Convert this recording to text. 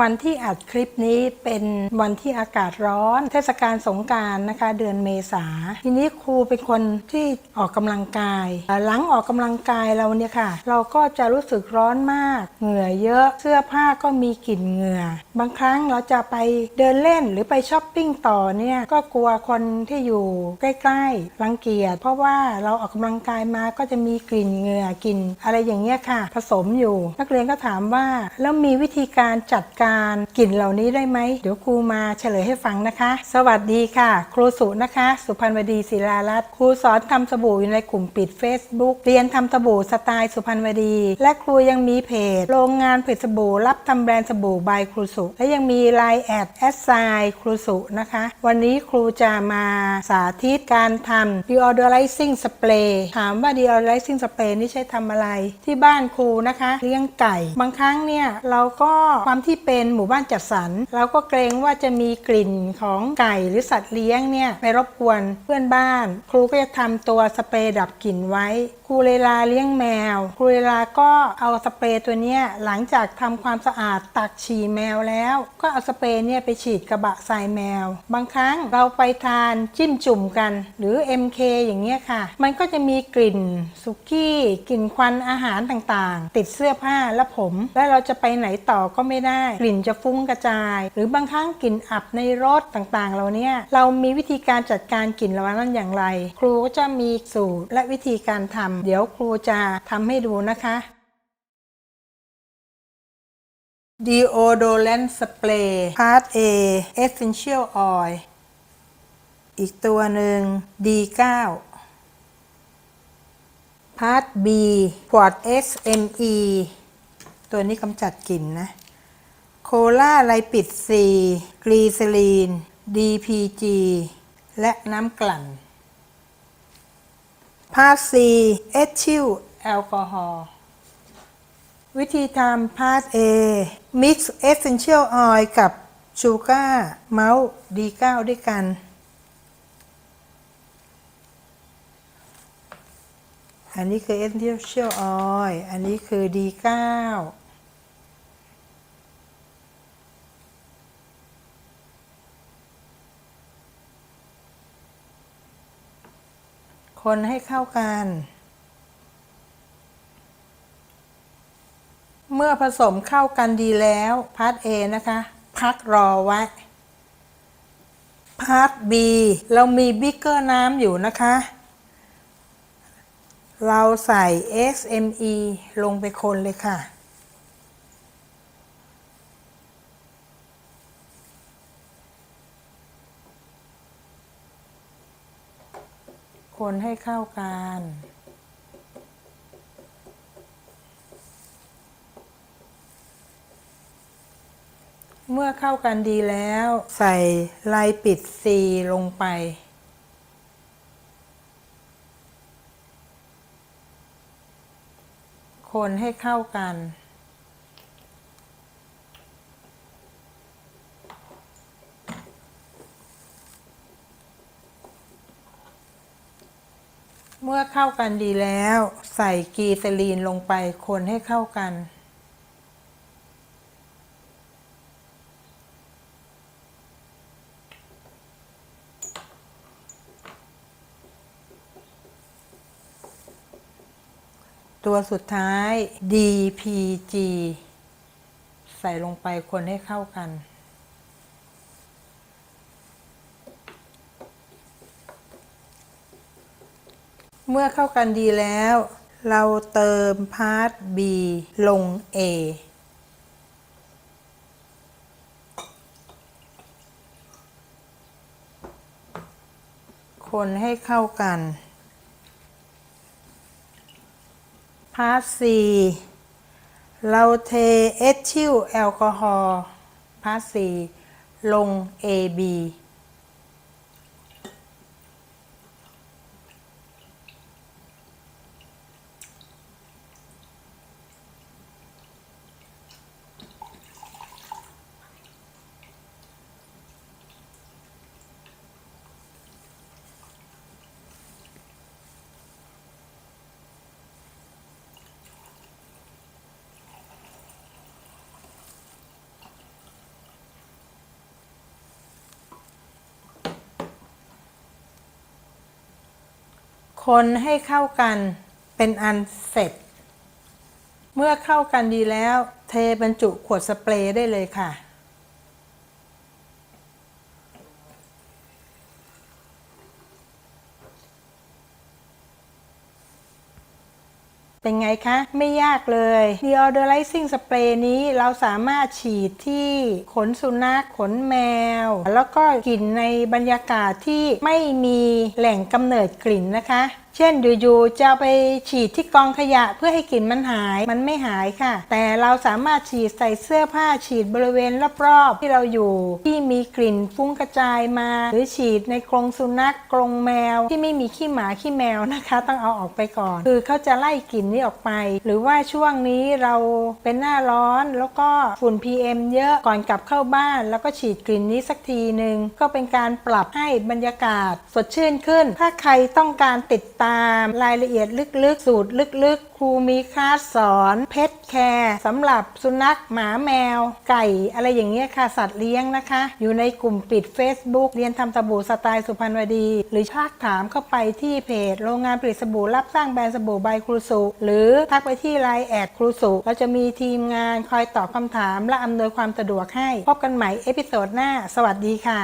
วันที่อัดคลิปนี้เป็นวันที่อากาศร้อน เทศกาลสงการนะคะ เดือนเมษาทีนี้ครูเป็นคนที่ออกกำลังกาย หลังออกกำลังกายเราเนี่ยค่ะ เราก็จะรู้สึกร้อนมาก เหงื่อเยอะเสื้อผ้าก็มีกลิ่นเหงื่อ บางครั้งเราจะไปเดินเล่นหรือไปช้อปปิ้งต่อเนี่ยก็กลัวคนที่อยู่ใกล้ๆรังเกียจเพราะว่าเราออกกำลังกายมาก็จะมีกลิ่นเหงื่อกลิ่นอะไรอย่างเงี้ยค่ะ ผสมอยู่ นักเรียนก็ถามว่าแล้วมีวิธีการจัดการกลิ่นเหล่านี้ได้ไหม เดี๋ยวครูมาเฉลยให้ฟังนะคะ สวัสดีค่ะ ครูสุนะคะ สุพันวดีศิลารัตน์ครูสอนทำสบู่อยู่ในกลุ่มปิด Facebook เรียนทำสบู่สไตล์สุพันวดี และครูยังมีเพจ โรงงานผลิตสบู่รับทำแบรนด์สบู่บายครูสุ และยังมี Line แอดแอดไซครูสุนะคะ วันนี้ครูจะมาสาธิตการทำ deodorizing spray ถามว่า deodorizing spray นี่ใช้ทำอะไร ที่บ้านครูนะคะ เลี้ยงไก่ บางครั้งเนี่ยเราก็ความที่เป็นเป็นหมู่บ้านจัดสรรเราก็เกรงว่าจะมีกลิ่นของไก่หรือสัตว์เลี้ยงเนี่ยไปรบกวนเพื่อนบ้าน ครูก็จะทำตัวสเปรย์ดับกลิ่นไว้ รูเลลาเลี้ยงแมว ครูเลลาก็เอาสเปรย์ตัวนี้หลังจากทำความสะอาดตักฉี่แมวแล้ว ก็เอาสเปรย์เนี่ยไปฉีดกระบะทรายแมว บางครั้งเราไปทานจิ้มจุ่มกัน หรือ MK อย่างเงี้ยค่ะ มันก็จะมีกลิ่นสุกี้กลิ่นควันอาหารต่างๆ ติดเสื้อผ้าและผม และเราจะไปไหนต่อก็ไม่ได้ กลิ่นจะฟุ้งกระจาย หรือบางครั้งกลิ่นอับในรถต่างๆเราเนี่ยเรามีวิธีการจัดการกลิ่นเหล่านั้นอย่างไร ครูก็จะมีสูตรและวิธีการทำเดี๋ยวครูจะทำให้ดูนะคะ Deodorant Spray Part A Essential Oil อีกตัวหนึ่ง D9 Part B Quad SME ตัวนี้กำจัดกลิ่นนะ โคลาไลปิด C กรีซลีน DPG และน้ำกลั่น พาร์ท C เอทิลแอลกอฮอล์วิธีทำพาร์ท A Mix Essential Oil กับชูการ์เมาส์ D9 ด้วยกัน อันนี้คือ Essential Oil อันนี้คือ D9 คนให้เข้ากัน เมื่อผสมเข้ากันดีแล้วพาร์ท A นะคะ พักรอไว้พาร์ท B เรามีบิ๊กเกอร์น้ำอยู่นะคะ เราใส่ SME ลงไปคนเลยค่ะ คนให้เข้ากัน เมื่อเข้ากันดีแล้ว ใส่ลายปิด C ลงไป คนให้เข้ากัน เมื่อเข้ากันดีแล้ว ใส่กีซลีนลงไปคนให้เข้ากัน ตัวสุดท้าย DPG ใส่ลงไปคนให้เข้ากัน เมื่อเข้ากันดีแล้ว เราเติมพาร์ท B ลง A คนให้เข้ากัน พาร์ท C เราเทเอทิลแอลกอฮอล์พาร์ท C ลง AB คนให้เข้ากันเป็นอันเสร็จ เมื่อเข้ากันดีแล้ว เทบรรจุขวดสเปรย์ได้เลยค่ะ เป็นไงคะ ไม่ยากเลย Deodorizing Spray นี้เราสามารถฉีดที่ขนสุนัขขนแมว แล้วก็กลิ่นในบรรยากาศที่ไม่มีแหล่งกำเนิดกลิ่นนะคะ เช่นอยู่ๆจะไปฉีดที่กองขยะเพื่อให้กลิ่นมันหายมันไม่หายค่ะ แต่เราสามารถฉีดใส่เสื้อผ้าฉีดบริเวณรอบๆ ที่เราอยู่ที่มีกลิ่นฟุ้งกระจายมา หรือฉีดในกรงสุนัขกรงแมวที่ไม่มีขี้หมาขี้แมวนะคะ ต้องเอาออกไปก่อน คือเขาจะไล่กลิ่นนี้ออกไป หรือว่าช่วงนี้เราเป็นหน้าร้อนแล้วก็ฝุ่น PM เยอะก่อนกลับเข้าบ้าน แล้วก็ฉีดกลิ่นนี้สักทีหนึ่งก็เป็นการปรับให้บรรยากาศสดชื่นขึ้น ถ้าใครต้องการติดตาม รายละเอียดลึกๆ สูตรลึกๆ ครูมีคลาสสอนเพชแคร์สำหรับสุนัขหมาแมว ไก่อะไรอย่างเงี้ยค่ะ สัตว์เลี้ยงนะคะ อยู่ในกลุ่มปิด Facebook เรียนทำสบู่สไตล์สุพรรณวดี หรือทักถามเข้าไปที่เพจ โรงงานผลิตสบู่รับสร้างแบรนด์สบู่ใบครูสุหรือทักไปที่ไลน์แอดครูสุเราจะมีทีมงานคอยตอบคำถามและอำนวยความสะดวกให้ พบกันใหม่เอพิโซดหน้า สวัสดีค่ะ